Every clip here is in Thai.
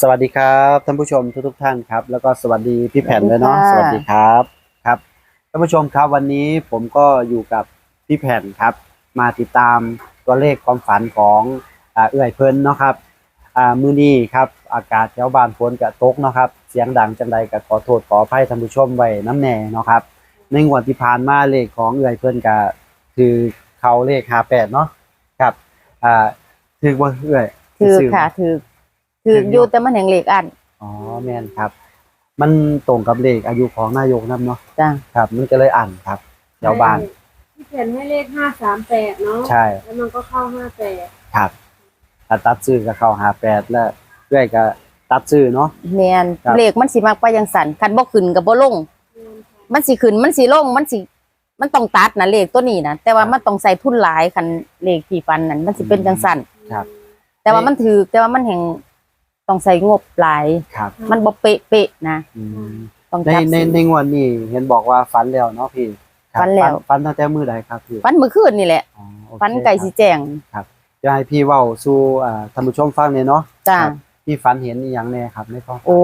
สวัสดีครับท่านผู้ชมทุกๆท่านครับ แล้วก็สวัสดีพี่แผ่นด้วยเนาะสสวัวัสสดีดีคค่ะรับครับท่านผู้ชมครับวันนี้ผมก็อยู่กับพี่แผ่นครับ มาติดตามตัวเลขความฝันของอ่าเอื้อยเพิ่นเนาะครับอ่ามือนี้ครับอากาศแถวบ้านฝนกะตกเนาะครับเสียงดังจังใดก็ขอโทษขออภัยท่านผู้ชมไว้น้ำแน่เนาะครับในงวดที่ผ่านมาเลขของเอื้อยเพิ่นก็คือเขาเลข58เนาะครับอ่าถือว่าเอื้อยถือซื้ค่ะถือ ถือถืออยู่แต่มันแห่งเหล็กอันอ๋อแม่นครับ มันตรงกับเลขอายุของนายกนํเนาะจ้าครับมันก็เลยอ่านครับชาวบ้านที่เขียนให้เลขห้าสามแปดเนาะใช่แล้วมันก็เข้าห้าแปดครับถ้าตัดซื้อก็เข้าหาแปดแล้วเรื่อยก็ตัดซื้อเนาะแมนครับเหล็กมันสิมักไปยังสั่นคันบ่ขึ้นกับบ่ลง มันสิขึ้นมันสิลงมันสิมันต้องตัดนะเลขตัวนี้นะแต่ว่ามันต้องใส่ทุนหลายคันเลขที่ฟันนั่นมันสิเป็นจังสั่นครับ แต่ว่ามันถือแต่ว่ามันแห่ง ต้องใส่งบหลาย ครับมันบ่เป๊ะเป๊ะๆนะ อืมต้องในจับในสิในงวดนี้เห็นบอกว่าฝันแล้วเนาะพี่ครับฝันแล้ว ฝันตั้งแต่มื้อใดครับพี่ฟันมื้อคืนนี่แหละอ๋อโอเคฟันไก่สิแจ้งจะให้พี่เว้าสู่อ่าท่านผู้ชมฟังเลยเนาะจ้าครับพี่ฝันเห็นอีหยังแน่ครับในความฝันโอ้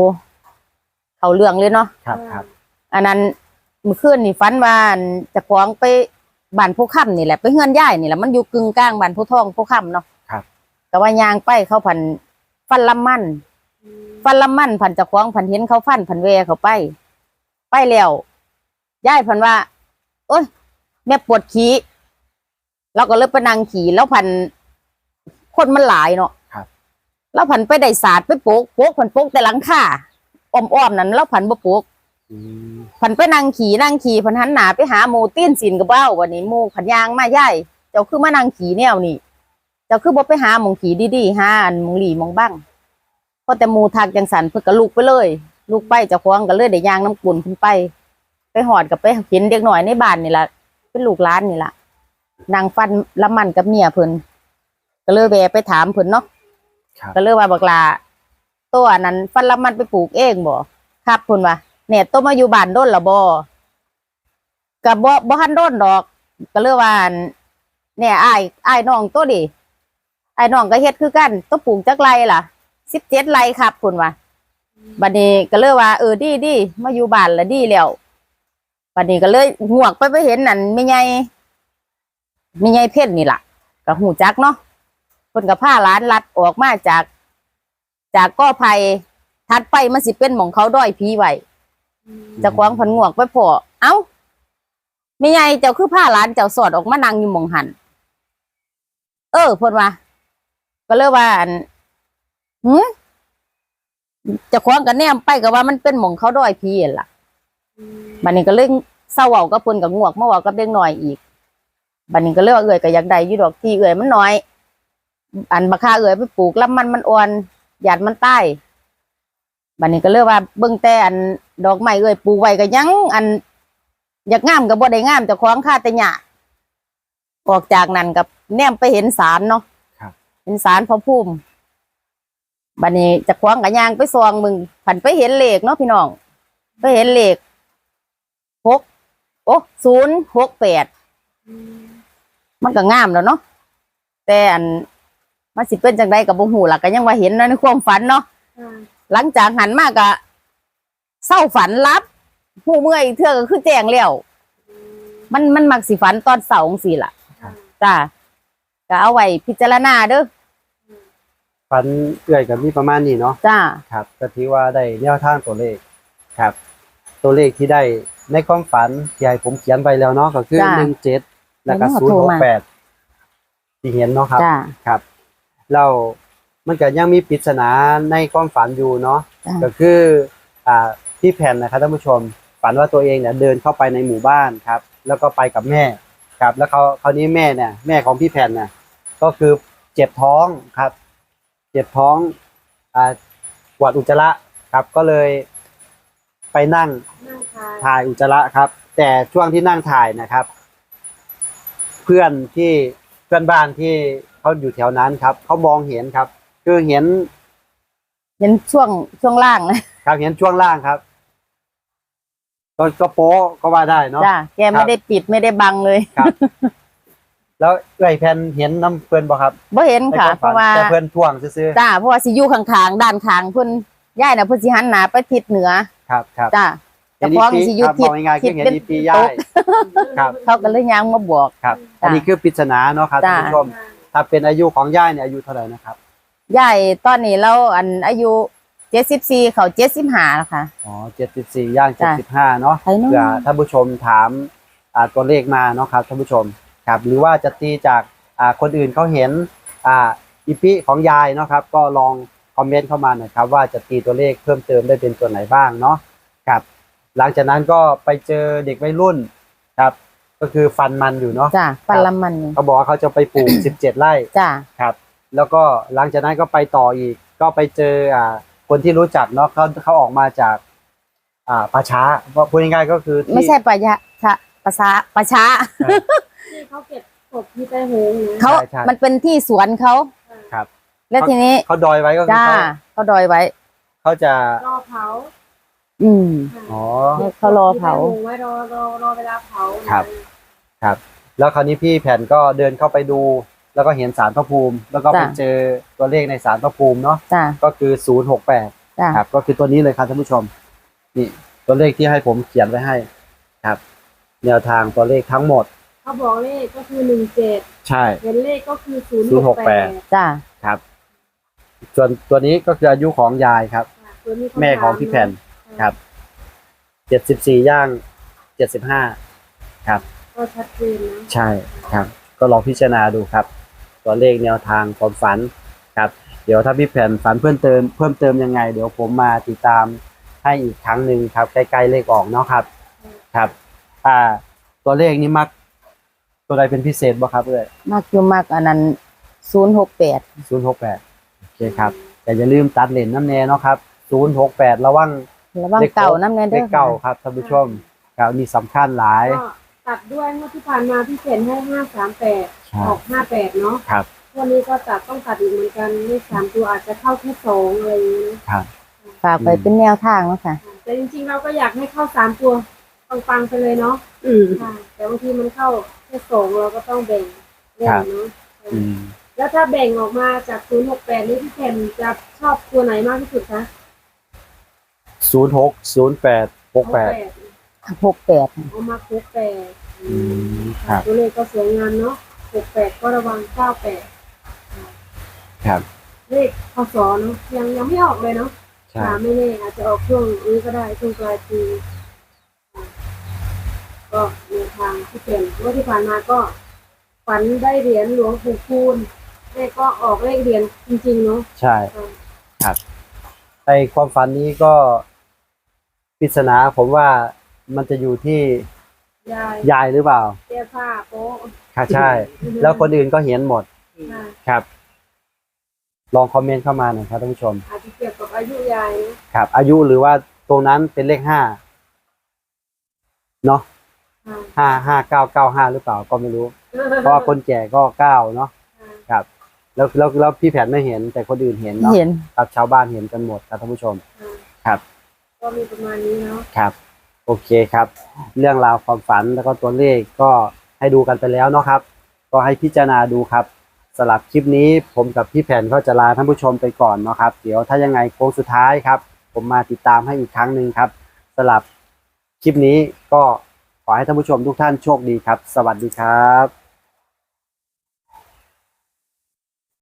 เขาเรื่องเลยเนาะครับครับอันนั้นมื้อคืนนี่ฝันว่าอันเจะคว้าของไปบ้านผู้ค่ำนี่แหละไปเฮือนย่ายนี่แหละมันอยู่กึ่งกลางบ้านผู้ทองผู้ค่ำเนาะครับ แต่ว่ายางไปเขาพัน ฟันลำมันฟันลำมันพันเจะคว้าของพันเห็นเขาฟันพันเวเขาไป ไปแล้วย่ายพันว่าเอ้ยแม่ปวดขี้เราก็เลยไปนั่งขี่แล้วพันคนมันหลายเนาะครับแล้วพันไปได้ศาสตร์ไปโปกโปกพันโปกแต่หลังคาอ้อมๆนั้นแล้วพันบ่โปกอืมพันไปนั่งขี่นั่งขี่พันหันหนาไปหาโมตีนสินกับเบ้าวันนี้โมขันยางมาย่ายเจ้าคือมานั่งขี่แนวนี่ เจ้าคือบ่ไปหาหมองขี่ดีๆหาอันหมองหลีหมองบ้างพอแต่หมูทักจังสันเพิ่นก็ลุกไปเลยลุกไปเจ้าของก็เลยได้ยางน้ำกุนขึ้นไป ไปหอดกับไปเห็นเด็กหน่อยในบ้านนี่ล่ะเป็นลูกหลานนี่ล่ะนางฟันละมันกับเมียเพิ่นก็เลยแวะไปถามเพิ่นเนาะครับ ก็เลยว่าบักลาตัวนั้นฟันละมันไปปลูกเองบ่ครับเพิ่นว่าเนี่ยตัวมาอยู่บ้านโดนละบ่กับบ่บ่ทันโดนดอก ก็เลยว่าอั่นเนี่ยอ้ายอ้ายน้องตัวดิ ไอ้น้องก็เฮ็ดคือกันตัวปลูกจักไรล่ะ17ไรครับเพิ่นว่าบัดนี้ก็เลยว่าเออดีดีมาอยู่บ้านละดีแล้วบัดนี้ก็เลยหวกไปไปเห็นนั่นไม่ใหญ่ไม่ใหญ่เพ่นนี่ล่ะก็หูจักเนาะคนกับผ้าร้านลัดออกมาจาก จากก้อไผ่ทัดไปมันสิเป็นหมองเขาด้อยผีไว้จะควางพันงวกไปพอเอ้าไม่ใหญ่เจ้าคือผ้าร้านเจ้าสอดออกมานั่งอยู่หมองหัน เออพนว่า ก็เลยว่าอันหืมจะคว้างกันแนมไปก็ว่ามันเป็นหมองเขาด้อยผีนั่นล่ะบัดนี้ก็เลยเศร้าเว้ากับเพิ่นกับงวกมาเว้ากับเด็กน้อยอีกบัดนี้ก็เลยว่าเอื่อยก็อยากได้อยู่ดอกที่เอื่อยมันน้อย อันบักค่าเอ๋ยไปปลูกแล้วมันมันอ่อนหยาดมันใต้บัดนี้ก็เรียกว่าเบิ่งแต่อันดอกไม้เอ๋ยปลูกไว้ก็ยัง อัน อยากงามก็บ่ได้งามจะคล้าของค่าแต่หยาออกจากนั้นกับแนมไปเห็นสารเนาะ เห็นสารพระภูมิบัดนี้เจะคล้าของกับยางไปซองมึงผันไปเห็นเลขเนาะพี่น้อง ไปเห็นเลขหกโอ้ศูนย์หกแปดมันก็งามแล้วเนาะแต่อันมันสิเป็นจังไดกับบ่ฮู้ล่ะก็ยังว่าเห็นในความฝันเนาะหลังจากหันมากก็เศร้าฝันรับผู้เมื่อยเทื่อก็คือแจ้งแล้วมันมันมักสิฝันตอนเสาร์จังซี่ล่ะจ้าก็เอาไว้พิจารณาเด้อ ฝันเอื้อยกับมีประมาณนี้เนาะจ้าครับก็ถือว่าได้แนวทางตัวเลขครับ ตัวเลขที่ได้ในความฝันที่ให้ผมเขียนไปแล้วเนาะก็คือจ้ะหนึ่งเจ็ดแล้วก็เห็ศูนนย์เขาหโทรกมาแปดที่เห็นเนาะครับจ้าครับเรามันก็ยังมีปริศนาในความฝันอยู่เนาะจ้ะก็คืออ่าที่แผ่นนะครับท่านผู้ชม ฝันว่าตัวเองเนี่ยเดินเข้าไปในหมู่บ้านครับ แล้วก็ไปกับแม่ครับ แล้วเขาคราวนี้แม่เนี่ย แม่ของพี่แผ่นเนี่ยก็คือเจ็บท้องครับ เจ็บท้องอ่าปวดอุจจาระครับ ก็เลยไปนั่งนั่งทายถ่ายอุจจาระครับ แต่ช่วงที่นั่งถ่ายนะครับ เพื่อนที่เพื่อนบ้านที่เขาอยู่แถวนั้นครับเขามองเห็นครับ คือเห็นเห็นช่วงช่วงล่างนะครับเห็นช่วงล่างครับก็ก็โป๊ะก็ว่าได้เนาะจ้าแกไม่ได้ปิดไม่ได้บังเลย ครับ แล้วเอื้อยแพนเห็นน้ำเพื่อนบ่ครับบ่เห็นค่ะ ในเพราะฝันว่าแต่เพื่อนท่วงซื่อจ้าเพราะว่าสิอยู่ข้างๆด้านข้างเพิ่นย่ายน่ะเพิ่นสิหันหน้าไปทิศเหนือๆครับครับจ้าเห็นแต่พร้อมปีสิอยู่ครับทิศมองง่ายๆทิคือศเห็นเป็นอีปีย่ายครับเขาก็เลยยังมาบอก ครับจ้ะอันนี้คือปริศนาเนาะครับจ้ะท่านผู้ชมถ้าเป็นอายุของย่ายเนี่ยอายุเท่าไหร่นะครับย่ายตอนนี้เราอันอายุ74เขา75แล้วค่ะ อ๋อเจ็ดสิบสี่ย่างจ้ะเจ็ดสิบห้าเนาะใครเนาะเผื่อท่านผู้ชมถามอ่าตัวเลขมาเนาะครับท่านผู้ชม ครับหรือว่าจะตีจากอ่าคนอื่นเขาเห็นอ่าอีพิของยายเนาะครับก็ลองคอมเมนต์เข้ามาหน่อยครับว่าจะตีตัวเลขเพิ่มเติมได้เป็นตัวไหนบ้างเนาะครับหลังจากนั้นก็ไปเจอเด็กวัยรุ่นครับ ก็คือฟันมันอยู่เนาะจ้าปัลลมันนี่เขาบอกว่าเขาจะไปปลูก17ไร่จ้าครับ แล้วก็หลังจากนั้นก็ไปต่ออีก ก็ไปเจออ่าคนที่รู้จักเนาะเขาเขาออกมาจาก อ่าป่าช้าเพราะพูดง่ายๆก็คือที่ไม่ใช่ปะยะชะปะซาปะช้าที่ เขาเก็บศพที่ใต้โหงนะเขาใช่ มันเป็นที่สวนเขา ครับ แล้วทีนี้เขาดอยไว้ก็คือจ้าเขาเขาดอยไว้ เขาจะ รอเผาอืมค่ะอ๋อเขารอเผา ที่ใต้โหงไว้รอรอรอเวลาเผาครับ แล้วคราวนี้พี่แผ่นก็เดินเข้าไปดู แล้วก็เห็นสารพระภูมิ แล้วก็ไปจ้ะ เจอตัวเลขในสารพระภูมิเนาะจ้าก็คือศูนย์หกแปดจ้าครับ ก็คือตัวนี้เลยครับท่านผู้ชม นี่ตัวเลขที่ให้ผมเขียนไว้ให้ ครับ แนวทางตัวเลขทั้งหมด เขาบอกเลขก็คือหนึ่งเจ็ดใช่ เห็นเลขก็คือศูนย์หกแปด068จ้าครับ ส่วนตัวนี้ก็คืออายุของยายครับ แม่ของพี่แผ่นครับเจ็ดสิบสี่ย่างเจ็ดสิบห้าครับก็ชัดเจนนะใช่ครับ ก็ลองพิจารณาดูครับ ตัวเลขแนวทางความฝันครับ เดี๋ยวถ้าพี่แผ่นฝันเพิ่มเติมเพิ่มเติมยังไง เดี๋ยวผมมาติดตามให้อีกครั้งหนึ่งครับ ใกล้ๆเลขออกเนาะครับ ครับ อ่า ตัวเลขนี้มัก ตัวใดเป็นพิเศษบ่ครับเอ้ยมากอยู่มากอันนั้นศูนย์หกแปดศูนย์หกแปดโอเคครับแต่อย่าลืมตัดเลนน้ำแน่เนาะครับศูนย์หกแปดระวังระวังเก่าน้ำแน่เลเด้อขเก่าครับท่านผู้ชมครับนี่สำคัญหลาย ก็ตัดด้วยเมื่อที่ผ่านมาพี่เขียนให้ห้าสามแปดใช่ ออกห้าแปดเนาะครับ วันนี้ก็ตัดต้องตัดอีกเหมือนกันเลขสามตัวอาจจะเข้าแค่สองอะไรอย่างนี้นะครับ ฝากไปเป็นแนวทางเนาะค่ะ แต่จริงๆเราก็อยากให้เข้าสามตัว ปังๆไปเลยเนาะอืมค่ะแต่บางทีมันเข้าแค่สองเราก็ต้องแบ่งแบ่งเนาะอืมแล้วถ้าแบ่งออกมาจากศูนย์หกแปดนี่พี่แผ่นจะชอบตัวไหนมากที่สุดคะศูนย์หกศูนย์แปดหกแปดหกแปดเอามาหกแปดอืมครับตัวเลขก็สวยงามเนาะหกแปดก็ระวังเก้าแปดครับเลขพศเนาะยังยังไม่ออกเลยเนาะใช่ค่ะไม่แน่อาจจะออกช่วงนี้ก็ได้ช่วงปลายปีค่ะ ก็ในทางที่เป็นเมื่อที่ผ่านมาก็ฝันได้เหรียญหลวงปู่คูณเลขก็ออกเลขเหรียญจริงๆเนาะใช่ค่ะในความฝันนี้ก็ปริศนาผมว่ามันจะอยู่ที่ยายยายหรือเปล่าเสื้อผ้าโป๊ะค่ะใช่ แล้วคนอื่นก็เห็นหมดค่ะครับ ลองคอมเมนต์เข้ามาหน่อยครับท่านผู้ชมอาจจะเกี่ยวกับอายุยายนะครับ อายุหรือว่าตรงนั้นเป็นเลขห้าเนาะค่ะ ห้าห้าเก้าเก้าห้าหรือเปล่าก็ไม่รู้ เพราะว่าคนแก่ก็เก้าเนาะค่ะแล้วแล้วแล้วพี่แผนไม่เห็นแต่คนอื่นเห็นเนาะเห็น ครับชาวบ้านเห็นกันหมดครับท่านผู้ชมค่ะครับ ก็มีประมาณนี้เนาะครับ โอเคครับ เรื่องราวความฝันแล้วก็ตัวเลขก็ให้ดูกันไปแล้วเนาะครับ ก็ให้พิจารณาดูครับสลับคลิปนี้ผมกับพี่แผ่นก็จะลาท่านผู้ชมไปก่อนเนาะครับ เดี๋ยวถ้ายังไงโค้งสุดท้ายครับ ผมมาติดตามให้อีกครั้งหนึ่งครับสลับคลิปนี้ก็ ขอให้ท่านผู้ชมทุกท่านโชคดีครับ สวัสดีครับ